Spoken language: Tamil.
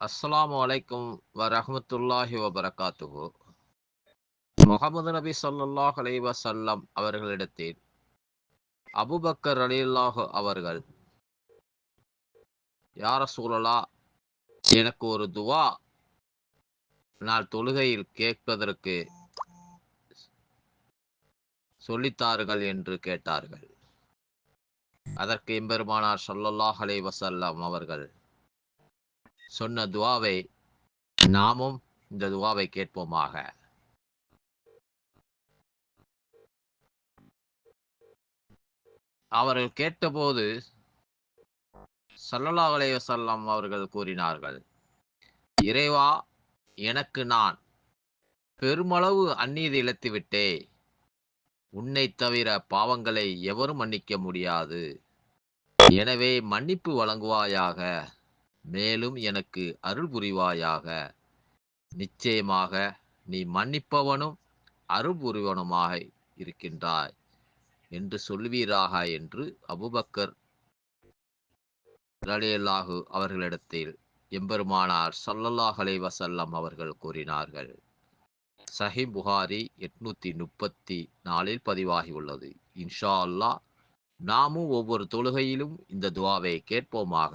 அஸ்ஸலாமு அலைக்கும் வரஹ்மத்துல்லாஹி வபரகாத்துகு முகமது நபி சொல்லாஹ் அலைஹி அவர்களிடத்தில் அபுபக்கர் அலில்லாஹு அவர்கள் யார சூழலா எனக்கு ஒரு துவா. நான் தொழுகையில் கேட்பதற்கு சொல்லித்தார்கள் என்று கேட்டார்கள். அதற்கு எம்பெருமானார் சொல்லல்லாஹ் அலைஹி அவர்கள் சொன்ன துவாவை நாமும் இந்த துவாவை கேட்போமாக. அவர்கள் கேட்டபோது சல்லல்லா அலைஹி அவர்கள் கூறினார்கள் இறைவா எனக்கு நான் பெருமளவு அந்நீதி இழத்துவிட்டே உன்னை தவிர பாவங்களை எவரும் மன்னிக்க முடியாது. எனவே மன்னிப்பு வழங்குவாயாக. மேலும் எனக்கு அருள் புரிவாயாக. நிச்சயமாக நீ மன்னிப்பவனும் அருள் புரிவனுமாக இருக்கின்றாய் என்று சொல்வீராக என்று அபுபக்கர் ரலியல்லாஹு அவர்களிடத்தில் எம்பெருமானார் சல்லல்லாஹ் அலைவசல்லம் அவர்கள் கூறினார்கள். சஹி புகாரி எட்நூத்தி முப்பத்தி நாலில் பதிவாகியுள்ளது இன்ஷா அல்லாஹ் நாமும் ஒவ்வொரு தொழுகையிலும் இந்த துவாவை கேட்போமாக.